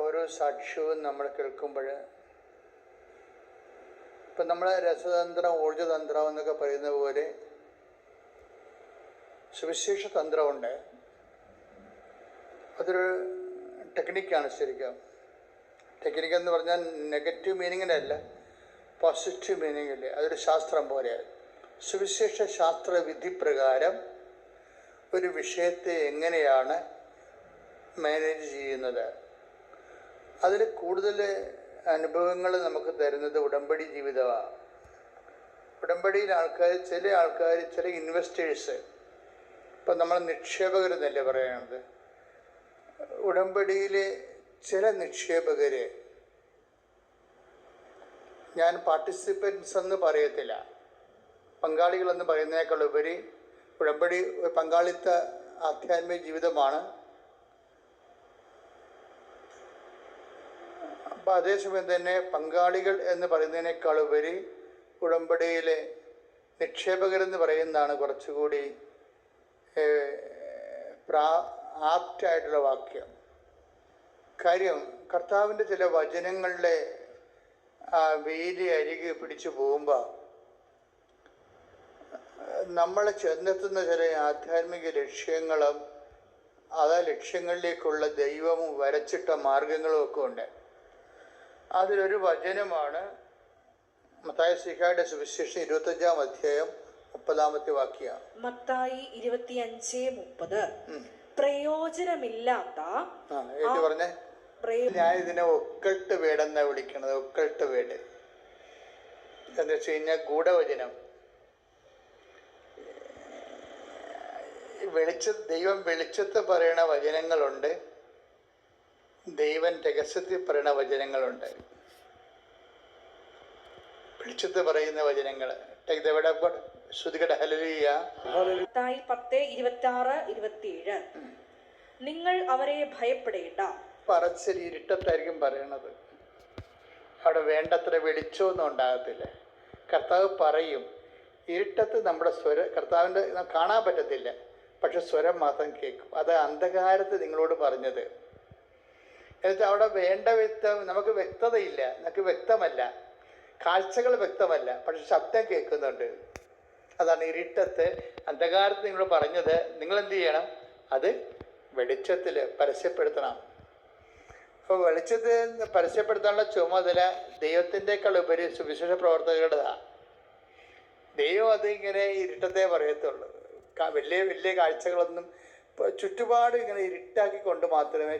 ഓരോ സാക്ഷ്യവും നമ്മൾ കേൾക്കുമ്പോൾ ഇപ്പം നമ്മൾ രസതന്ത്രം ഊർജതന്ത്രം എന്നൊക്കെ പറയുന്ന പോലെ സുവിശേഷ തന്ത്രമുണ്ട്. അതൊരു ടെക്നിക്കാണ് ശരിക്കും. ടെക്നിക്ക് എന്ന് പറഞ്ഞാൽ നെഗറ്റീവ് മീനിങ്ങിനല്ല പോസിറ്റീവ് മീനിങ്ങിൽ അതൊരു ശാസ്ത്രം പോലെയാണ് സുവിശേഷ ശാസ്ത്ര വിധി പ്രകാരം ഒരു വിഷയത്തെ എങ്ങനെയാണ് മാനേജ് ചെയ്യുന്നത്? അതിൽ കൂടുതൽ അനുഭവങ്ങൾ നമുക്ക് തരുന്നത് ഉടമ്പടി ജീവിതമാണ് ഉടമ്പടിയിൽ ആൾക്കാർ ചില ആൾക്കാർ ചില ഇൻവെസ്റ്റേഴ്സ് ഇപ്പം നമ്മൾ നിക്ഷേപകരെന്നല്ലേ പറയുന്നത് ഉടമ്പടിയിലെ ചില നിക്ഷേപകർ ഞാൻ പാർട്ടിസിപ്പൻസ് എന്ന് പറയത്തില്ല. പങ്കാളികളെന്ന് പറയുന്നതിനേക്കാൾ ഉപരി ഉടമ്പടി പങ്കാളിത്ത ആധ്യാത്മിക ജീവിതമാണ്. അതേസമയം തന്നെ പങ്കാളികൾ എന്ന് പറയുന്നതിനേക്കാൾ ഉപരി ഉടമ്പടിയിലെ നിക്ഷേപകരെന്ന് പറയുന്നതാണ് കുറച്ചുകൂടി പ്രാ ആപ്റ്റായിട്ടുള്ള വാക്യം. കാര്യം കർത്താവിന്റെ ചില വചനങ്ങളുടെ വേലി അരികെ പിടിച്ചു പോകുമ്പോൾ നമ്മൾ ചെന്നെത്തുന്ന ചില ആധ്യാത്മിക ലക്ഷ്യങ്ങളും അതാ ലക്ഷ്യങ്ങളിലേക്കുള്ള ദൈവവും വരച്ചിട്ട മാർഗങ്ങളും ഒക്കെ ഉണ്ട്. അതിലൊരു വചനമാണ് മത്തായ സിഹായുടെ സുവിശേഷം ഇരുപത്തഞ്ചാം അധ്യായം മുപ്പതാമത്തെ വാക്യ മത്തായി ഇരുപത്തിയഞ്ച് മുപ്പത്. പ്രയോജനമില്ലാത്ത പറഞ്ഞേ? ഞാൻ ഇതിനെ ഒക്കൾട്ട് വേടെന്നാണ് വിളിക്കണത് ഒക്കൾട്ട് വേട്. എന്ന് വെച്ച് കഴിഞ്ഞാൽ ഗൂഢവചനം. വെളിച്ച ദൈവം വെളിച്ചത്ത് പറയണ വചനങ്ങളുണ്ട്. ദൈവം രഹസ്യത്തിൽ പറയുന്ന വചനങ്ങളുണ്ട്. വിളിച്ചത് പറയുന്ന വചനങ്ങൾ പത്ത് ഇരുപത്തി ആറ് ഇരുപത്തിയേഴ്. നിങ്ങൾ അവരെ ഭയപ്പെടേണ്ട. പറച്ചിൽ ഇരുട്ടത്തായിരിക്കും പറയണത്. അവിടെ വേണ്ടത്ര വെളിച്ചമൊന്നും ഉണ്ടാകത്തില്ല. കർത്താവ് പറയും ഇരുട്ടത്ത് നമ്മുടെ സ്വര കർത്താവിന്റെ കാണാൻ പറ്റത്തില്ല. പക്ഷെ സ്വരം മാത്രം കേൾക്കും. അത് അന്ധകാരത്ത് നിങ്ങളോട് പറഞ്ഞത്. എന്നിട്ട് അവിടെ വേണ്ട വ്യക്തം നമുക്ക് വ്യക്തതയില്ല നമുക്ക് വ്യക്തമല്ല. കാഴ്ചകൾ വ്യക്തമല്ല പക്ഷെ ശബ്ദം കേൾക്കുന്നുണ്ട്. അതാണ് ഇരുട്ടത്ത്. അന്ധകാരത്ത് നിങ്ങൾ പറഞ്ഞത് നിങ്ങൾ എന്ത് ചെയ്യണം? അത് വെളിച്ചത്തിൽ പരസ്യപ്പെടുത്തണം. അപ്പോൾ വെളിച്ചത്തിൽ പരസ്യപ്പെടുത്താനുള്ള ചുമതല ദൈവത്തിന്റെക്കാൾ ഉപരി സുവിശേഷ പ്രവർത്തകരുടേതാണ് ദൈവം അതിങ്ങനെ ഇരുട്ടത്തെ പറയത്തുള്ളൂ. വലിയ വലിയ കാഴ്ചകളൊന്നും ചുറ്റുപാട് ഇങ്ങനെ ഇരുട്ടാക്കി കൊണ്ട് മാത്രമേ